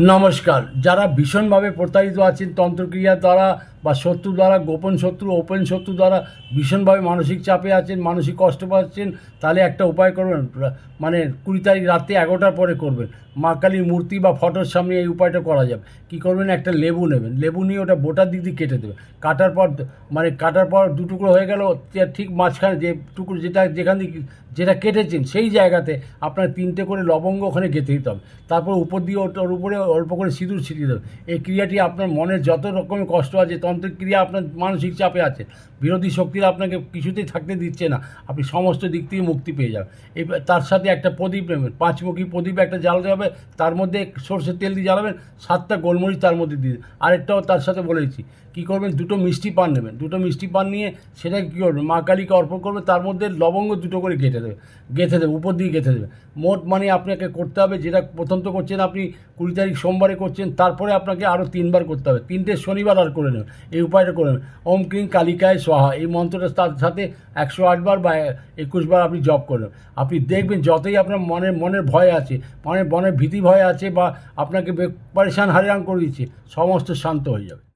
নমস্কার। যারা ভীষণভাবে প্রতারিত আছেন তন্ত্রক্রিয়া দ্বারা বা শত্রু দ্বারা, গোপন শত্রু ওপেন শত্রু দ্বারা ভীষণভাবে মানসিক চাপে আছেন, মানসিক কষ্ট পাচ্ছেন, তাহলে একটা উপায় করবেন মানে কুড়ি তারিখ রাত্রে এগারোটার পরে করবেন। মা কালীর মূর্তি বা ফটোর সামনে এই উপায়টা করা যাবে। কী করবেন? একটা লেবু নেবেন। লেবু নিয়ে ওটা বোটার দিক দিয়ে কেটে দেবেন। কাটার পর মানে কাটার পর দু টুকরো হয়ে গেল ঠিক মাঝখানে যে টুকরো যেটা, যেখান দিয়ে যেটা কেটেছেন, সেই জায়গাতে আপনার তিনটে করে লবঙ্গ ওখানে গেঁথে দিতে হবে। তারপর উপর দিয়ে ওটার উপরে অল্প করে সিঁদুর ছিটিয়ে দেবেন। এই ক্রিয়াটি আপনার মনের যত রকমের কষ্ট আছে তন্ত্রের ক্রিয়া আপনার মানসিক চাপে আছে। বিরোধী শক্তিরা আপনাকে কিছুতেই থাকতে দিচ্ছে না। আপনি সমস্ত দিক থেকে মুক্তি পেয়ে যাবেন। এই তার সাথে একটা প্রদীপ নেবেন। পাঁচমুখী প্রদীপ একটা জ্বালাতে হবে। তার মধ্যে সর্ষের তেল দিয়ে জ্বালাবেন। সাতটা গোলমরিচ তার মধ্যে দিয়ে। আরেকটাও তার সাথে বলেছি কী করবেন? দুটো মিষ্টি পান নেবেন। দুটো মিষ্টি পান নিয়ে সেটাকে কী করবেন? মা কালীকে অর্পণ করবে তার মধ্যে লবঙ্গ দুটো করে গেঁথে দেবে গেঁথে দেবে উপর দিয়ে গেঁথে দেবে মোট মানে আপনাকে করতে হবে যেটা প্রথম তো করছেন আপনি, কুড়ি তারিখ সোমবারে করছেন। তারপরে আপনাকে আরও তিনবার করতে হবে। তিনটে শনিবার আর করে নেবেন। এই উপায়টা করবেন ওম ক্রিং কালিকায় সহা এই মন্ত্রটা তার সাথে একশো আটবার বা একুশবার আপনি জপ করবেন আপনি দেখবেন যতই আপনার মনের মনের ভয় আছে, মনের মনের ভীতি ভয় আছে বা আপনাকে পরেশান হারিয়ান করে দিচ্ছে, সমস্ত শান্ত হয়ে যাবে।